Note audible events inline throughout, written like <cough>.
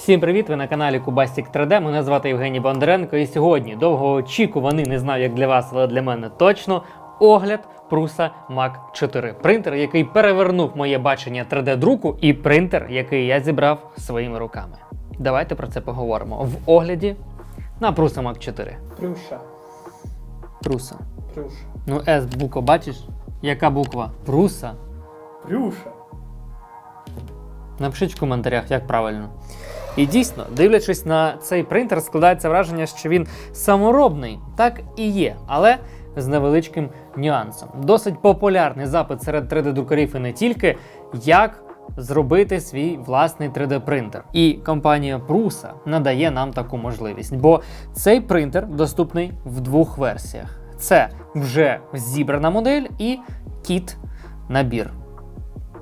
Всім привіт! Ви на каналі Кубастік 3D. Мене звати Євгеній Бондаренко. І сьогодні довгоочікуваний, не знаю як для вас, але для мене точно огляд Prusa Mac 4. Принтер, який перевернув моє бачення 3D-друку, і принтер, який я зібрав своїми руками. Давайте про це поговоримо в огляді на Prusa Mac 4. Плюша. Prusa. Плюша. Ну, S буква, бачиш? Яка буква? Prusa? Плюша. Напишіть в коментарях, як правильно. І дійсно, дивлячись на цей принтер, складається враження, що він саморобний. Так і є, але з невеличким нюансом. Досить популярний запит серед 3D-друкарів і не тільки, як зробити свій власний 3D-принтер. І компанія Prusa надає нам таку можливість, бо цей принтер доступний в двох версіях: це вже зібрана модель і кіт набір.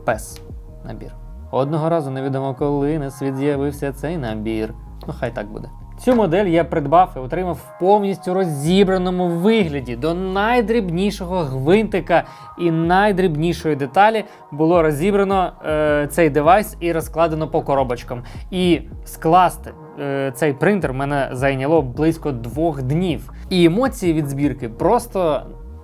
PES набір. Одного разу невідомо коли на світ з'явився цей набір. Ну, хай так буде. Цю модель я придбав і отримав в повністю розібраному вигляді. До найдрібнішого гвинтика і найдрібнішої деталі було розібрано е, цей девайс і розкладено по коробочкам. І скласти е, цей принтер мене зайняло близько двох днів. І емоції від збірки просто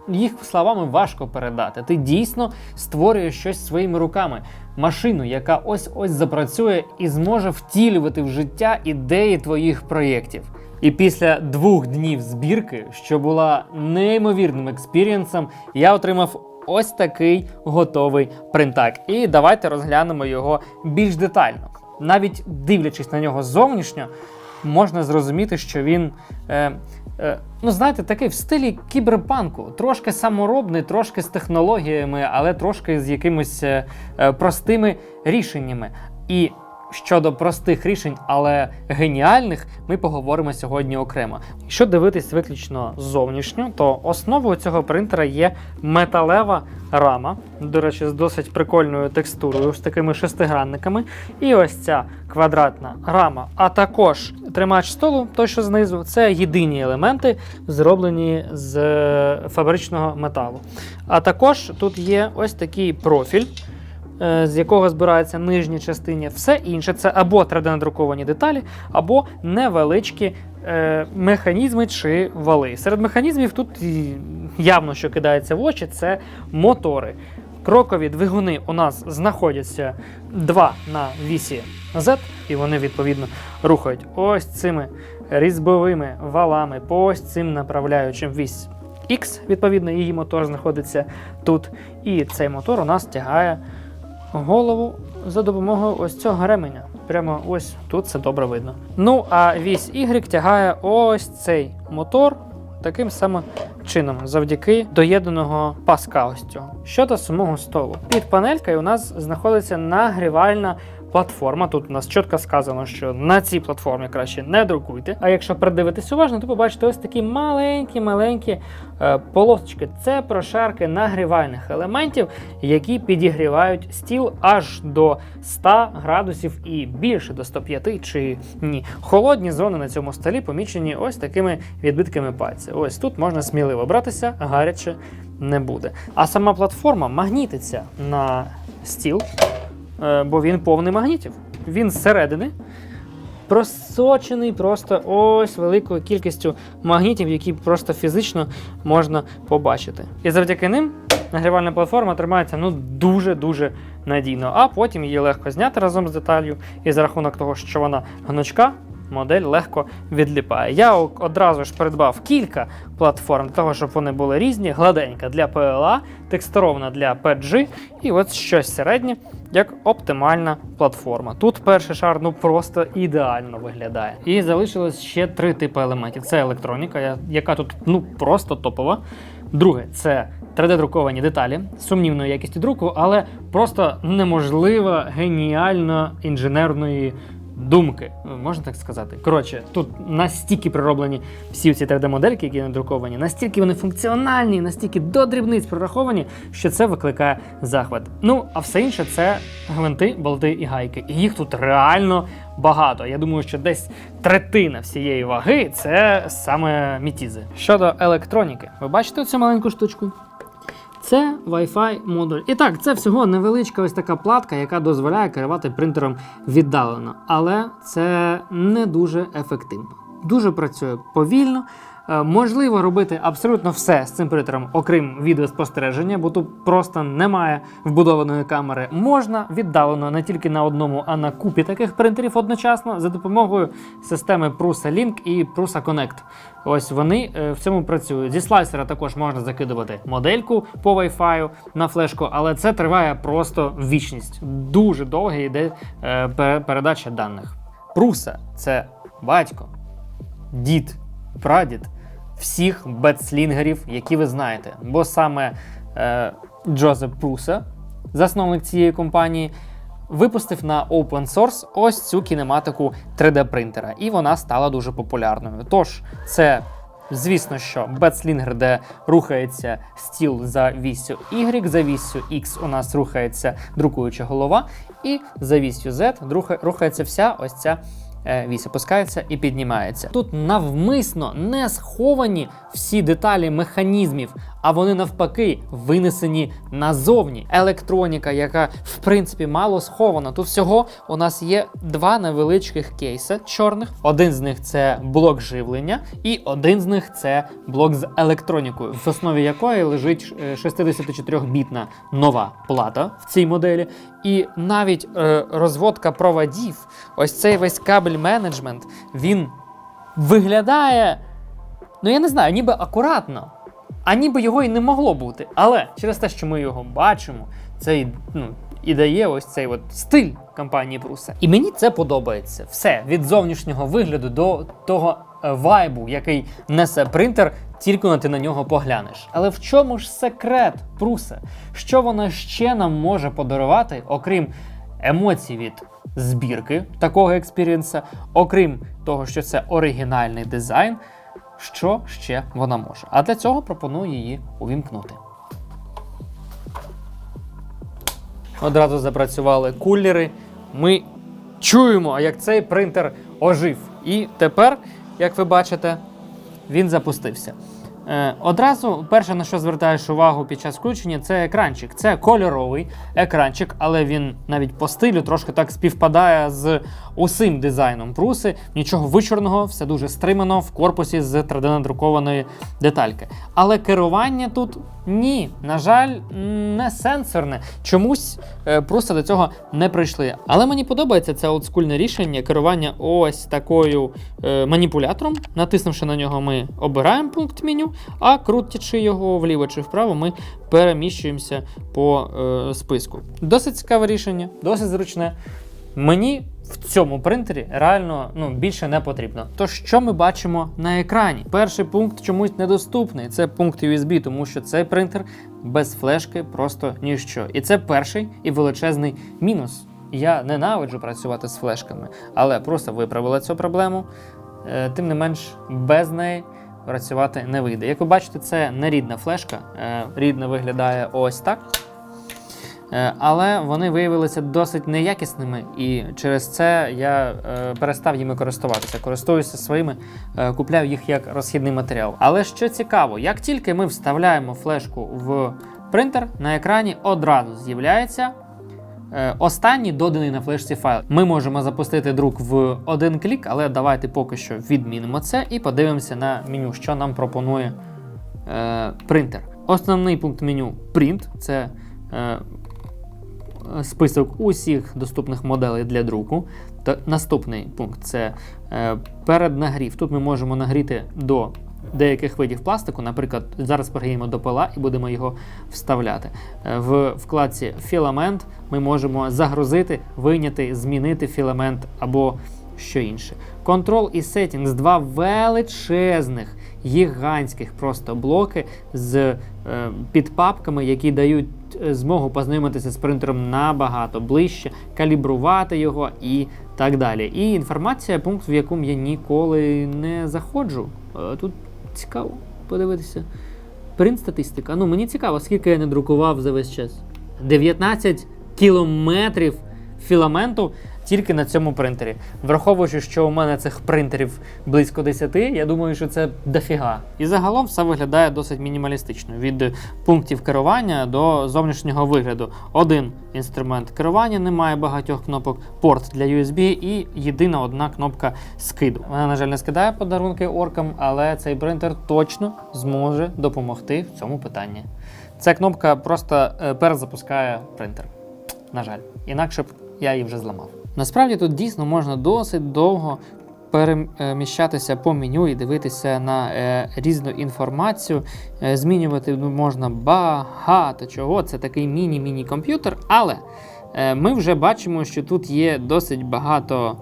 їх словами важко передати. Ти дійсно створюєш щось своїми руками, машину, яка ось ось запрацює і зможе втілювати в життя ідеї твоїх проєктів. І після двох днів збірки, що була неймовірним експірієнсом, я отримав ось такий готовий принтак. І давайте розглянемо його більш детально. Навіть дивлячись на нього зовнішньо, можна зрозуміти, що він. Е, ну, знаєте, такий в стилі кіберпанку. Трошки саморобний, трошки з технологіями, але трошки з якимись е, е, простими рішеннями. І щодо простих рішень, але геніальних, ми поговоримо сьогодні окремо. Якщо дивитись виключно зовнішньо, то основою цього принтера є металева рама, до речі, з досить прикольною текстурою, з такими шестигранниками. І ось ця квадратна рама, а також тримач столу, той, що знизу, це єдині елементи, зроблені з е, фабричного металу. А також тут є ось такий профіль. Е, З якого збирається нижня частині, все інше це або 3D-надруковані деталі, або невеличкі е, механізми чи вали. Серед механізмів тут явно, що кидається в очі, це мотори. Крокові двигуни у нас знаходяться два на вісі Z, і вони відповідно рухають ось цими різьбовими валами по ось цим направляючим вісь X, відповідно, її мотор знаходиться тут. І цей мотор у нас тягає голову за допомогою ось цього ременя. Прямо ось тут це добре видно. Ну а вісь Y тягає ось цей мотор таким самим чином, завдяки доєднаного паска ось цього. Щодо самого столу. Під панелькою у нас знаходиться нагрівальна платформа. Тут у нас чітко сказано, що на цій платформі краще не друкуйте. А якщо придивитись уважно, то побачите ось такі маленькі-маленькі е, полосочки. Це прошарки нагрівальних елементів, які підігрівають стіл аж до 100 градусів і більше до 105 чи ні. Холодні зони на цьому столі помічені ось такими відбитками пальців. Ось тут можна сміливо братися, гаряче не буде. А сама платформа магнітиться на стіл, бо він повний магнітів. Він зсередини просочений просто ось великою кількістю магнітів, які просто фізично можна побачити. І завдяки ним нагрівальна платформа тримається ну дуже-дуже надійно, а потім її легко зняти разом з деталлю, і за рахунок того, що вона гнучка. Модель легко відліпає. Я одразу ж придбав кілька платформ для того, щоб вони були різні: гладенька для PLA, текстурована для PG, і от щось середнє, як оптимальна платформа. Тут перший шар ну просто ідеально виглядає. І залишилось ще три типи елементів: це електроніка, яка тут ну просто топова. Друге, це 3D-друковані деталі сумнівної якості друку, але просто неможливо геніально інженерної думки, можна так сказати. Коротше, тут настільки пророблені всі ці 3D-модельки, які надруковані, настільки вони функціональні, настільки до дрібниць прораховані, що це викликає захват. Ну, а все інше це гвинти, болти і гайки. І їх тут реально багато. Я думаю, що десь третина всієї ваги це саме мітізи. Щодо електроніки, ви бачите цю маленьку штучку? Це Wi-Fi модуль. І так, це всього невеличка ось така платка, яка дозволяє керувати принтером віддалено. Але це не дуже ефективно. Дуже працює повільно. Е, Можливо робити абсолютно все з цим принтером, окрім відеоспостереження, бо тут просто немає вбудованої камери. Можна віддалено не тільки на одному, а на купі таких принтерів одночасно за допомогою системи Prusa Link і Prusa Connect. Ось вони е, в цьому працюють. Зі слайсера також можна закидувати модельку по Wi-Fi на флешку, але це триває просто вічність. Дуже довго йде е, передача даних. Пруса це батько, дід, прадід всіх бетслінгерів, які ви знаєте. Бо саме е, Джозеф Пруса, засновник цієї компанії, випустив на open source ось цю кінематику 3D принтера, і вона стала дуже популярною. Тож, це. Звісно, що бетслінгер, де рухається стіл за вісю Y, за вісю X у нас рухається друкуюча голова, і за вісю Z рухається вся ось ця вісь опускається і піднімається. Тут навмисно не сховані всі деталі механізмів, а вони навпаки винесені назовні. Електроніка, яка в принципі мало схована. Тут всього у нас є два невеличких кейси чорних. Один з них це блок живлення, і один з них це блок з електронікою, в основі якої лежить е, 64-бітна нова плата в цій моделі. І навіть е, розводка проводів, ось цей весь кабель менеджмент, він виглядає, ну я не знаю, ніби акуратно. А ніби його і не могло бути. Але через те, що ми його бачимо, це і, ну, і дає ось цей от стиль компанії Пруса. І мені це подобається. Все від зовнішнього вигляду до того е, вайбу, який несе принтер, тільки на ти на нього поглянеш. Але в чому ж секрет Пруса? Що вона ще нам може подарувати, окрім емоцій від збірки такого експірієнса, окрім того, що це оригінальний дизайн, що ще вона може. А для цього пропоную її увімкнути. Одразу запрацювали кулери. Ми чуємо, як цей принтер ожив. І тепер, як ви бачите, він запустився. Е, одразу перше, на що звертаєш увагу під час включення, це екранчик. Це кольоровий екранчик, але він навіть по стилю трошки так співпадає з усім дизайном пруси. Нічого вичорного, все дуже стримано в корпусі з 3D-надрукованої детальки. Але керування тут ні, на жаль, не сенсорне. Чомусь е, пруса до цього не прийшли. Але мені подобається це олдскульне рішення керування ось такою е, маніпулятором. Натиснувши на нього, ми обираємо пункт меню, а крутячи його вліво чи вправо, ми переміщуємося по е, списку. Досить цікаве рішення, досить зручне. Мені в цьому принтері реально ну, більше не потрібно. То що ми бачимо на екрані? Перший пункт чомусь недоступний. Це пункт USB, тому що цей принтер без флешки просто ніщо. І це перший і величезний мінус. Я ненавиджу працювати з флешками, але просто виправила цю проблему. Е, Тим не менш, без неї працювати не вийде. Як ви бачите, це не рідна флешка. Е, Рідна виглядає ось так. Е, Але вони виявилися досить неякісними, і через це я е, перестав їми користуватися. Користуюся своїми, е, купляю їх як розхідний матеріал. Але що цікаво, як тільки ми вставляємо флешку в принтер, на екрані одразу з'являється останній доданий на флешці файл. Ми можемо запустити друк в один клік, але давайте поки що відмінимо це і подивимося на меню, що нам пропонує принтер. Основний пункт меню Print це список усіх доступних моделей для друку. Та наступний пункт це е, переднагрів. Тут ми можемо нагріти до деяких видів пластику. Наприклад, зараз перегріємо до пила і будемо його вставляти. Е, В вкладці філамент ми можемо загрузити, вийняти, змінити філамент або що інше. Control і Settings два величезних, гігантських просто блоки з е, підпапками, які дають е, змогу познайомитися з принтером набагато ближче, калібрувати його і так далі. І інформація, пункт, в якому я ніколи не заходжу. Е, Тут цікаво подивитися. Принт статистика. Ну, мені цікаво, скільки я не друкував за весь час. 19 кілометрів філаменту тільки на цьому принтері. Враховуючи, що у мене цих принтерів близько 10, я думаю, що це дофіга. І загалом все виглядає досить мінімалістично. Від пунктів керування до зовнішнього вигляду. Один інструмент керування, немає багатьох кнопок, порт для USB і єдина одна кнопка скиду. Вона, на жаль, не скидає подарунки оркам, але цей принтер точно зможе допомогти в цьому питанні. Ця кнопка просто е, перезапускає принтер. На жаль, інакше б я її вже зламав. Насправді тут дійсно можна досить довго переміщатися по меню і дивитися на е, різну інформацію. Е, змінювати ну, можна багато чого. Це такий міні-міні комп'ютер, але е, ми вже бачимо, що тут є досить багато.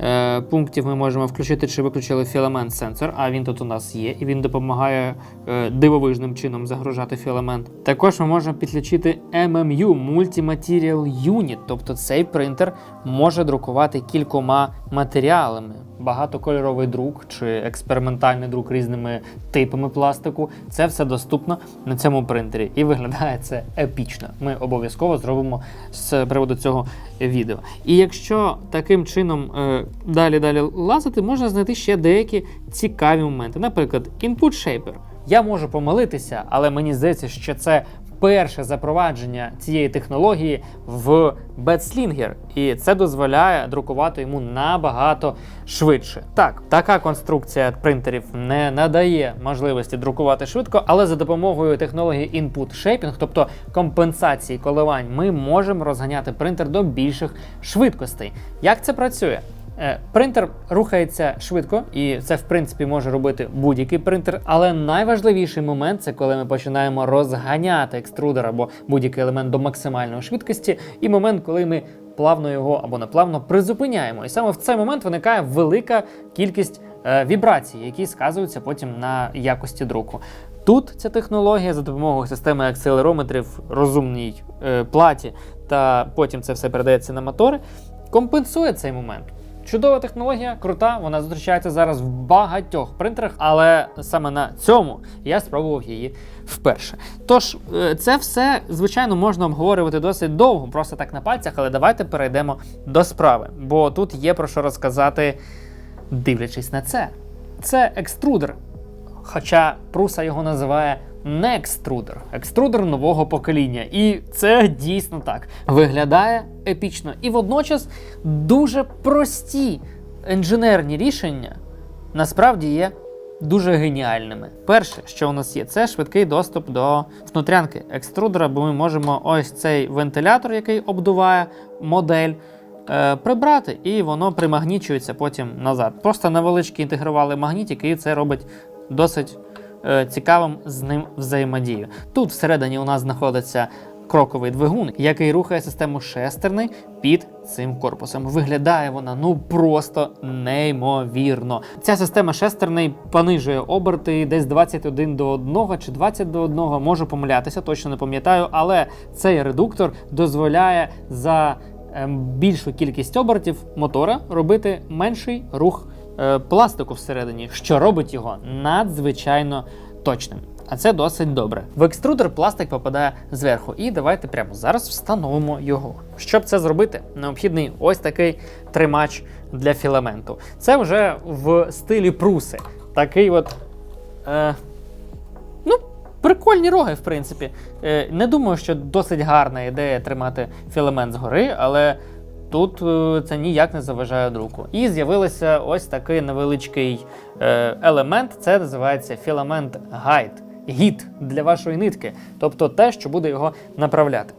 Е, Пунктів ми можемо включити чи виключили філамент сенсор, а він тут у нас є, і він допомагає е, дивовижним чином загружати філамент. Також ми можемо підключити MMU Multimaterial Unit, тобто цей принтер може друкувати кількома матеріалами. Багатокольоровий друк чи експериментальний друк різними типами пластику. Це все доступно на цьому принтері і виглядає це епічно. Ми обов'язково зробимо з приводу цього відео. І якщо таким чином е, далі далі лазити, можна знайти ще деякі цікаві моменти. Наприклад, Input Shaper. Я можу помилитися, але мені здається, що це перше запровадження цієї технології в Bedslinger, і це дозволяє друкувати йому набагато швидше. Так, така конструкція принтерів не надає можливості друкувати швидко, але за допомогою технології Input Shaping, тобто компенсації коливань, ми можемо розганяти принтер до більших швидкостей. Як це працює? Е, Принтер рухається швидко, і це в принципі може робити будь-який принтер. Але найважливіший момент це коли ми починаємо розганяти екструдер або будь-який елемент до максимальної швидкості, і момент, коли ми плавно його або неплавно призупиняємо. І саме в цей момент виникає велика кількість е, вібрацій, які сказуються потім на якості друку. Тут ця технологія за допомогою системи акселерометрів, розумній е, платі, та потім це все передається на мотори, компенсує цей момент. Чудова технологія, крута, вона зустрічається зараз в багатьох принтерах, але саме на цьому я спробував її вперше. Тож, е, це все, звичайно, можна обговорювати досить довго, просто так на пальцях, але давайте перейдемо до справи, бо тут є про що розказати, дивлячись на це. Це екструдер, хоча Пруса його називає не екструдер, екструдер нового покоління. І це дійсно так. Виглядає епічно. І водночас дуже прості інженерні рішення насправді є дуже геніальними. Перше, що у нас є, це швидкий доступ до внутрянки екструдера, бо ми можемо ось цей вентилятор, який обдуває модель. е, Прибрати, і воно примагнічується потім назад. Просто невеличкий інтегрували магнітик, і це робить досить цікавим з ним взаємодію. Тут всередині у нас знаходиться кроковий двигун, який рухає систему шестерни під цим корпусом. Виглядає вона ну просто неймовірно. Ця система шестерний понижує оберти десь 21 до 1 чи 20 до 1, можу помилятися, точно не пам'ятаю, але цей редуктор дозволяє за ем, більшу кількість обертів мотора робити менший рух е, пластику всередині, що робить його надзвичайно точним. А це досить добре. В екструдер пластик попадає зверху. І давайте прямо зараз встановимо його. Щоб це зробити, необхідний ось такий тримач для філаменту. Це вже в стилі пруси. Такий от. Е, ну, прикольні роги, в принципі. Е, не думаю, що досить гарна ідея тримати філамент згори, але тут е, це ніяк не заважає друку. І з'явився ось такий невеличкий е, елемент, це називається філамент гайд. Гід для вашої нитки, тобто те, що буде його направляти.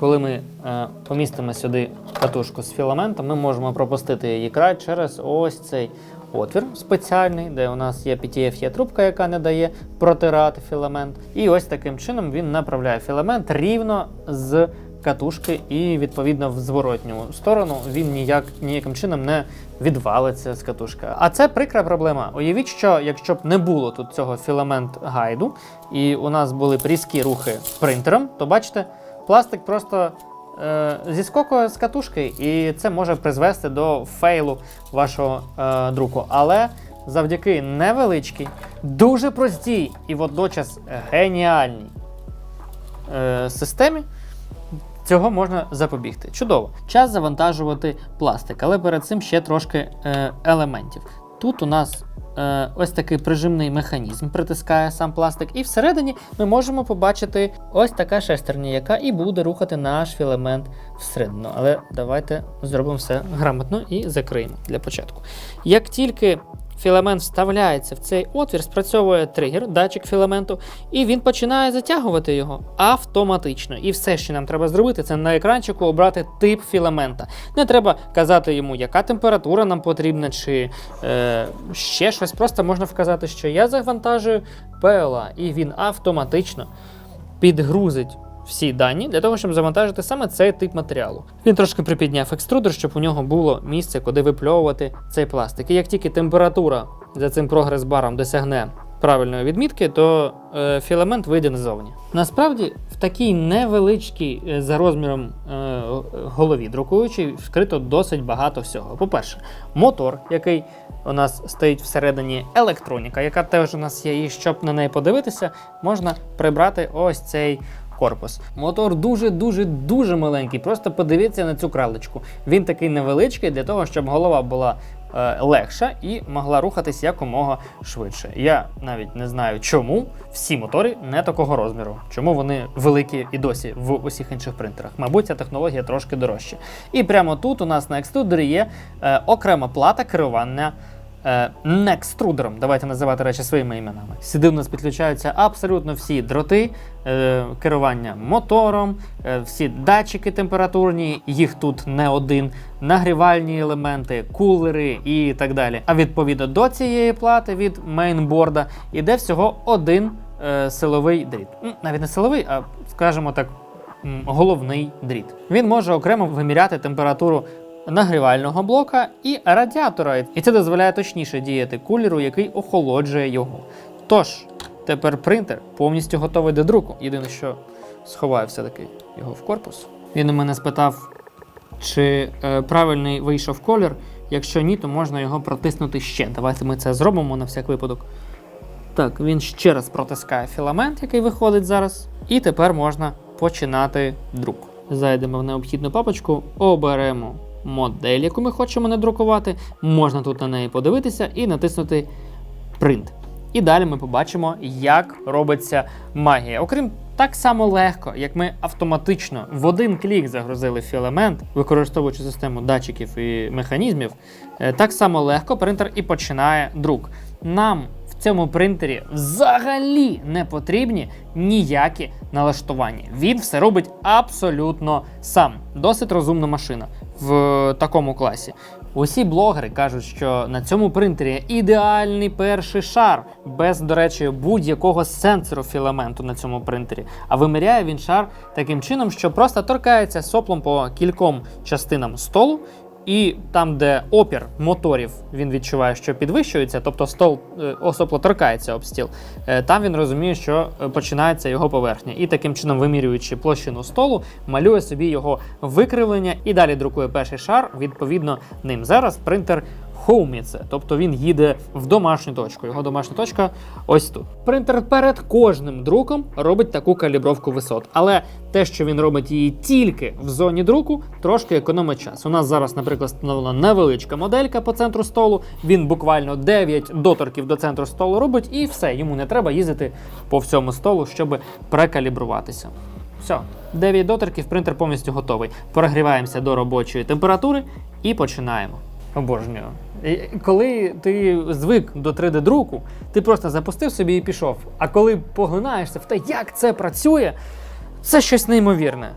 Коли ми е, помістимо сюди катушку з філаментом, ми можемо пропустити її край через ось цей отвір спеціальний, де у нас є PTF, є трубка, яка не дає протирати філамент. І ось таким чином він направляє філамент рівно з катушки, і відповідно в зворотню сторону він ніяк ніяким чином не відвалиться з катушки. А це прикра проблема. Уявіть, що якщо б не було тут цього філамент гайду, і у нас були б різкі рухи принтером, то бачите, пластик просто е, зіскокує з катушки, і це може призвести до фейлу вашого е, друку. Але завдяки невеличкій, дуже простій і водночас геніальній е, системі. Цього можна запобігти. Чудово. Час завантажувати пластик, але перед цим ще трошки е, елементів. Тут у нас е, ось такий прижимний механізм притискає сам пластик, і всередині ми можемо побачити ось така шестерня, яка і буде рухати наш філамент всередину. Але давайте зробимо все грамотно і закриємо для початку. Як тільки філамент вставляється в цей отвір, спрацьовує тригер, датчик філаменту, і він починає затягувати його автоматично. І все, що нам треба зробити, це на екранчику обрати тип філамента. Не треба казати йому, яка температура нам потрібна, чи е, ще щось. Просто можна вказати, що я завантажую PLA, і він автоматично підгрузить. Всі дані для того, щоб завантажити саме цей тип матеріалу. Він трошки припідняв екструдер, щоб у нього було місце, куди випльовувати цей пластик. І як тільки температура за цим прогрес-баром досягне правильної відмітки, то е, філамент вийде назовні. Насправді, в такій невеличкій е, за розміром е, голові друкуючій вкрито досить багато всього. По-перше, мотор, який у нас стоїть всередині електроніка, яка теж у нас є, і щоб на неї подивитися, можна прибрати ось цей корпус. Мотор дуже-дуже дуже маленький. Просто подивіться на цю кралечку. Він такий невеличкий для того, щоб голова була е, легша і могла рухатись якомога швидше. Я навіть не знаю, чому всі мотори не такого розміру, чому вони великі і досі в усіх інших принтерах. Мабуть, ця технологія трошки дорожча. І прямо тут у нас на екструдері є е, окрема плата керування. Е, Некструдером, давайте називати речі своїми іменами. Сюди у нас підключаються абсолютно всі дроти, е, керування мотором, е, всі датчики температурні, їх тут не один, нагрівальні елементи, кулери і так далі. А відповідно до цієї плати від мейнборда іде всього один е, силовий дріт. Навіть не силовий, а скажімо так, головний дріт. Він може окремо виміряти температуру нагрівального блока і радіатора, і це дозволяє точніше діяти кулеру, який охолоджує його. Тож, тепер принтер повністю готовий до друку. Єдине, що сховаю все-таки його в корпус. Він у мене спитав, чи е, правильний вийшов колір. Якщо ні, то можна його протиснути ще. Давайте ми це зробимо на всяк випадок. Так, він ще раз протискає філамент, який виходить зараз. І тепер можна починати друк. Зайдемо в необхідну папочку, оберемо модель, яку ми хочемо надрукувати. Можна тут на неї подивитися і натиснути Print. І далі ми побачимо, як робиться магія. Окрім так само легко, як ми автоматично в один клік загрузили філамент, використовуючи систему датчиків і механізмів, е, так само легко принтер і починає друк. Нам в цьому принтері взагалі не потрібні ніякі налаштування. Він все робить абсолютно сам. Досить розумна машина в такому класі. Усі блогери кажуть, що на цьому принтері ідеальний перший шар, без, до речі, будь-якого сенсору філаменту на цьому принтері. А виміряє він шар таким чином, що просто торкається соплом по кільком частинам столу. І там, де опір моторів він відчуває, що підвищується, тобто стол е, особливо торкається об стіл, е, там він розуміє, що е, починається його поверхня. І таким чином, вимірюючи площину столу, малює собі його викривлення і далі друкує перший шар. Відповідно ним зараз принтер хоуміться, тобто він їде в домашню точку. Його домашня точка ось тут. Принтер перед кожним друком робить таку калібровку висот, але те, що він робить її тільки в зоні друку, трошки економить час. У нас зараз, наприклад, встановлена невеличка моделька по центру столу. Він буквально 9 доторків до центру столу робить, і все, йому не треба їздити по всьому столу, щоб прекалібруватися. Все, 9 доторків, принтер повністю готовий. Прогріваємося до робочої температури і починаємо. Обожнюю. Коли ти звик до 3D-друку, ти просто запустив собі і пішов. А коли поглинаєшся в те, як це працює, це щось неймовірне.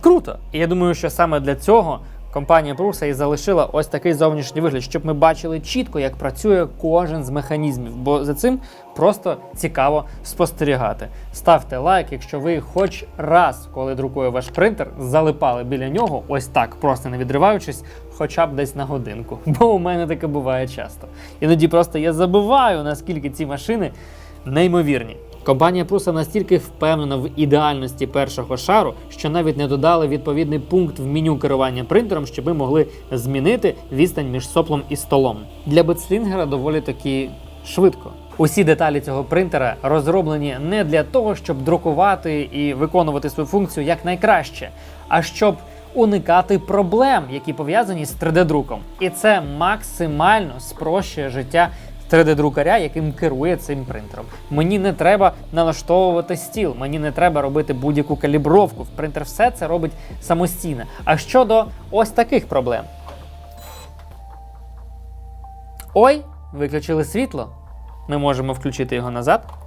Круто! І я думаю, що саме для цього компанія Prusa і залишила ось такий зовнішній вигляд, щоб ми бачили чітко, як працює кожен з механізмів, бо за цим просто цікаво спостерігати. Ставте лайк, якщо ви хоч раз, коли друкує ваш принтер, залипали біля нього, ось так, просто не відриваючись, хоча б десь на годинку. <laughs> Бо у мене таке буває часто. Іноді просто я забуваю, наскільки ці машини неймовірні. Компанія Prusa настільки впевнена в ідеальності першого шару, що навіть не додали відповідний пункт в меню керування принтером, щоб ми могли змінити відстань між соплом і столом. Для бетслінгера доволі таки швидко. Усі деталі цього принтера розроблені не для того, щоб друкувати і виконувати свою функцію якнайкраще, а щоб уникати проблем, які пов'язані з 3D-друком. І це максимально спрощує життя 3D-друкаря, яким керує цим принтером. Мені не треба налаштовувати стіл, мені не треба робити будь-яку калібровку. Принтер все це робить самостійно. А щодо ось таких проблем. Ой, виключили світло. Ми можемо включити його назад.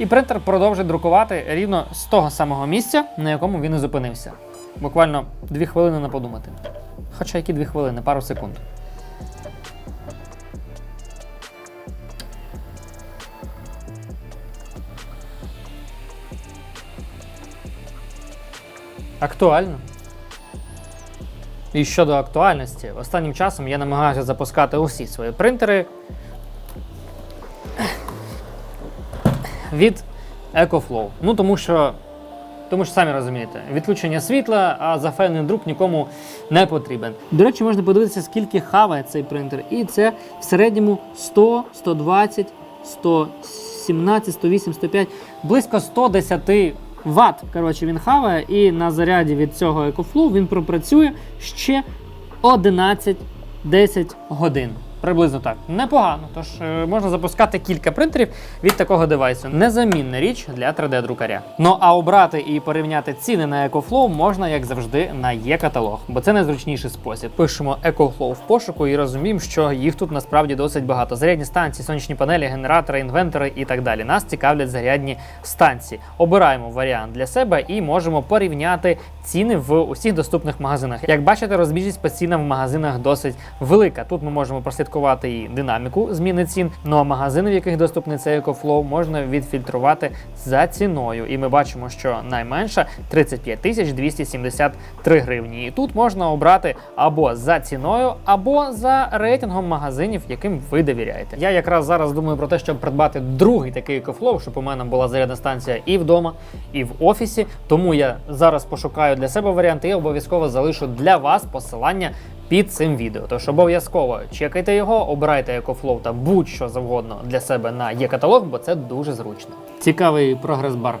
І принтер продовжить друкувати рівно з того самого місця, на якому він і зупинився. Буквально дві хвилини на подумати. Хоча які дві хвилини, пару секунд. Актуально. І щодо актуальності, останнім часом я намагаюся запускати усі свої принтери від EcoFlow. Ну тому що, тому що самі розумієте, відключення світла, а зафейний друк нікому не потрібен. До речі, можна подивитися, скільки хаває цей принтер. І це в середньому 100, 120, 117, 108, 105, близько 110 Вт. Коротше, він хаває, і на заряді від цього EcoFlow він пропрацює ще 11-10 годин. Приблизно так. Непогано. Тож е, можна запускати кілька принтерів від такого девайсу. Незамінна річ для 3D-друкаря. Ну а обрати і порівняти ціни на EcoFlow можна, як завжди, на є-каталог, бо це найзручніший спосіб. Пишемо EcoFlow в пошуку і розуміємо, що їх тут насправді досить багато. Зарядні станції, сонячні панелі, генератори, інвентори і так далі. Нас цікавлять зарядні станції. Обираємо варіант для себе і можемо порівняти ціни в усіх доступних магазинах. Як бачите, розбіжність по цінам в магазинах досить велика. Тут ми можемо прослідкувати і динаміку зміни цін. Ну а магазини, в яких доступний цей EcoFlow, можна відфільтрувати за ціною. І ми бачимо, що найменша 35 тисяч 273 гривні. І тут можна обрати або за ціною, або за рейтингом магазинів, яким ви довіряєте. Я якраз зараз думаю про те, щоб придбати другий такий EcoFlow, щоб у мене була зарядна станція і вдома, і в офісі. Тому я зараз пошукаю для себе варіанти і обов'язково залишу для вас посилання під цим відео. Тож обов'язково чекайте його, обирайте EcoFlow та будь-що завгодно для себе на є-каталог, бо це дуже зручно. Цікавий прогрес-бар.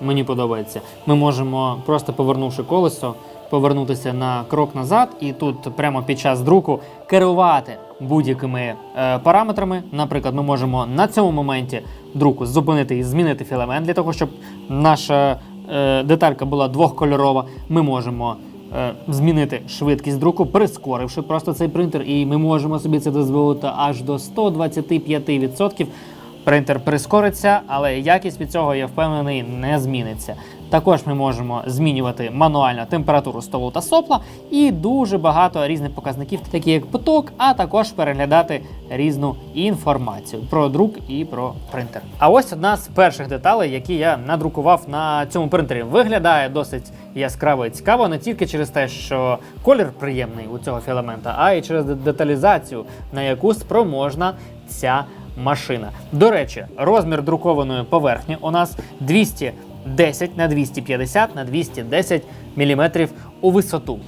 Мені подобається. Ми можемо, просто повернувши колесо, повернутися на крок назад, і тут прямо під час друку керувати будь-якими е, параметрами. Наприклад, ми можемо на цьому моменті друку зупинити і змінити філамент для того, щоб наша е, деталька була двохкольорова. Ми можемо змінити швидкість друку, прискоривши просто цей принтер, і ми можемо собі це дозволити аж до 125%. Принтер прискориться, але якість від цього, я впевнений, не зміниться. Також ми можемо змінювати мануально температуру столу та сопла і дуже багато різних показників, такі як поток, а також переглядати різну інформацію про друк і про принтер. А ось одна з перших деталей, які я надрукував на цьому принтері. Виглядає досить яскраво і цікаво не тільки через те, що колір приємний у цього філамента, а й через деталізацію, на яку спроможна ця машина. До речі, розмір друкованої поверхні у нас 210 на 250 на 210 мм у висоту.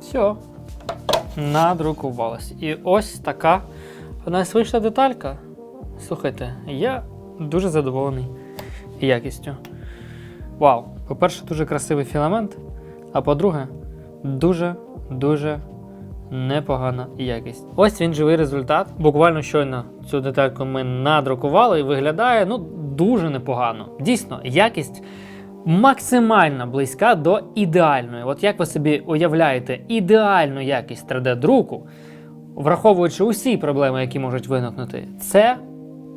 Все. Надрукувалось. І ось така у нас вийшла деталька. Слухайте, я дуже задоволений якістю. Вау! По-перше, дуже красивий філамент. А по-друге, дуже-дуже непогана якість. Ось він живий результат. Буквально щойно цю детальку ми надрукували і виглядає ну, дуже непогано. Дійсно, якість максимально близька до ідеальної. От як ви собі уявляєте ідеальну якість 3D-друку, враховуючи усі проблеми, які можуть виникнути, це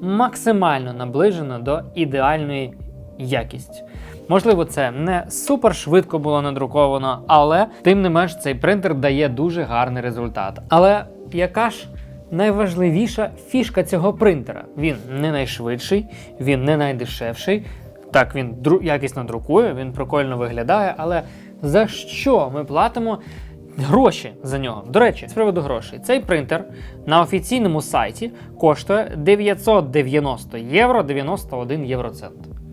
максимально наближено до ідеальної якісті. Можливо, це не супер швидко було надруковано, але тим не менш цей принтер дає дуже гарний результат. Але яка ж найважливіша фішка цього принтера? Він не найшвидший, він не найдешевший. Так, він дру... якісно друкує, він прикольно виглядає, але за що ми платимо гроші за нього? До речі, з приводу грошей, цей принтер на офіційному сайті коштує 990 євро 91 євроцент.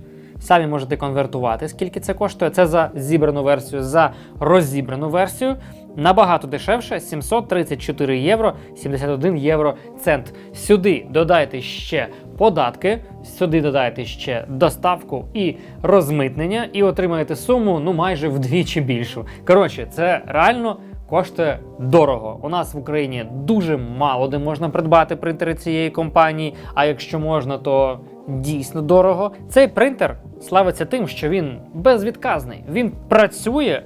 Самі можете конвертувати, скільки це коштує. Це за зібрану версію, за розібрану версію. Набагато дешевше 734 євро 71 євро цент. Сюди додайте ще податки, сюди додайте ще доставку і розмитнення, і отримаєте суму ну майже вдвічі більшу. Коротше, це реально. Коштує дорого. У нас в Україні дуже мало де можна придбати принтери цієї компанії. А якщо можна, то дійсно дорого. Цей принтер славиться тим, що він безвідказний. Він працює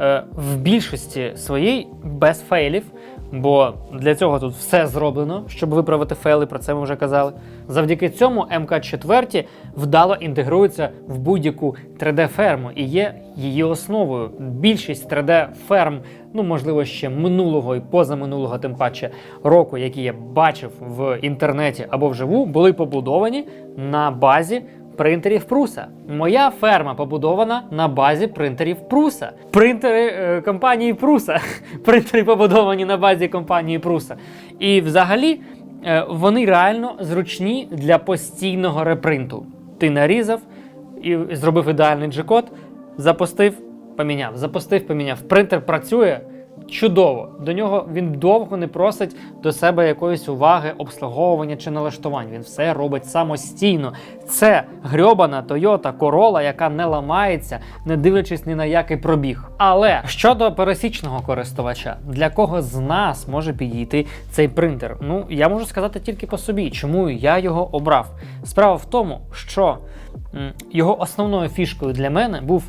е, в більшості своїй без фейлів. Бо для цього тут все зроблено, щоб виправити фейли, про це ми вже казали. Завдяки цьому МК-4 вдало інтегрується в будь-яку 3D-ферму і є її основою. Більшість 3D-ферм, ну можливо, ще минулого і позаминулого, тим паче року, які я бачив в інтернеті або вживу, були побудовані на базі принтерів Пруса. Моя ферма побудована на базі принтерів Пруса. Принтери е, компанії Пруса. <laughs> Принтери побудовані на базі компанії Пруса. І взагалі е, вони реально зручні для постійного репринту. Ти нарізав і зробив ідеальний G-код, запустив, поміняв, запустив, поміняв. Принтер працює. Чудово, до нього він довго не просить до себе якоїсь уваги, обслуговування чи налаштувань. Він все робить самостійно. Це грьобана Toyota Corolla, яка не ламається, не дивлячись ні на який пробіг. Але щодо пересічного користувача, для кого з нас може підійти цей принтер? Ну я можу сказати тільки по собі, чому я його обрав. Справа в тому, що його основною фішкою для мене був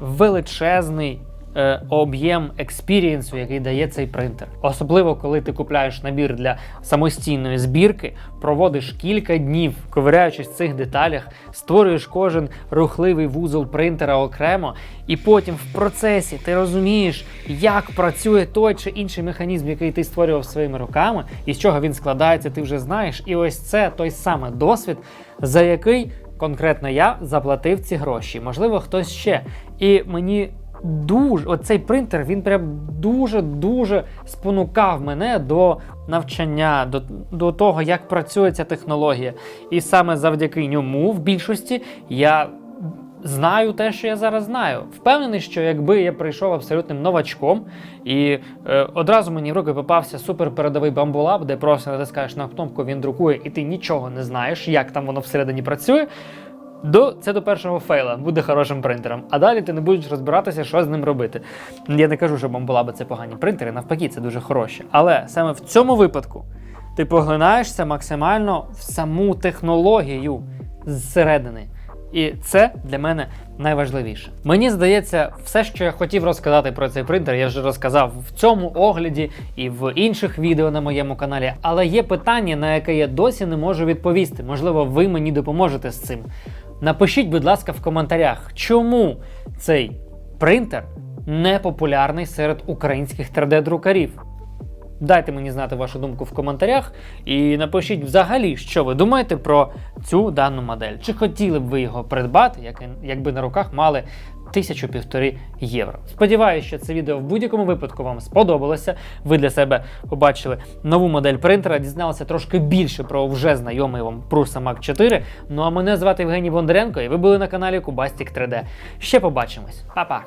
величезний е, об'єм експірієнсу, який дає цей принтер. Особливо, коли ти купляєш набір для самостійної збірки, проводиш кілька днів, ковиряючись в цих деталях, створюєш кожен рухливий вузол принтера окремо, і потім в процесі ти розумієш, як працює той чи інший механізм, який ти створював своїми руками, і з чого він складається, ти вже знаєш. І ось це той самий досвід, за який конкретно я заплатив ці гроші. Можливо, хтось ще. І мені дуже оцей принтер він прям дуже-дуже спонукав мене до навчання, до, до того, як працює ця технологія. І саме завдяки ньому в більшості я. Знаю те, що я зараз знаю. Впевнений, що якби я прийшов абсолютним новачком, і е, одразу мені в руки попався суперпередовий бамбулаб, де просто натискаєш на кнопку, він друкує, і ти нічого не знаєш, як там воно всередині працює. До це до першого фейла буде хорошим принтером. А далі ти не будеш розбиратися, що з ним робити. Я не кажу, що бамбулаби це погані принтери, навпаки, це дуже хороші. Але саме в цьому випадку ти поглинаєшся максимально в саму технологію зсередини. І це для мене найважливіше. Мені здається, все, що я хотів розказати про цей принтер, я вже розказав в цьому огляді і в інших відео на моєму каналі. Але є питання, на яке я досі не можу відповісти. Можливо, ви мені допоможете з цим. Напишіть, будь ласка, в коментарях, чому цей принтер не популярний серед українських 3D-друкарів. Дайте мені знати вашу думку в коментарях і напишіть взагалі, що ви думаєте про цю дану модель. Чи хотіли б ви його придбати, якби на руках мали тисячу півтори євро. Сподіваюся, що це відео в будь-якому випадку вам сподобалося. Ви для себе побачили нову модель принтера, дізналися трошки більше про вже знайомий вам Prusa Mac 4. Ну а мене звати Євгеній Бондаренко, і ви були на каналі Кубастік 3D. Ще побачимось. Па-па!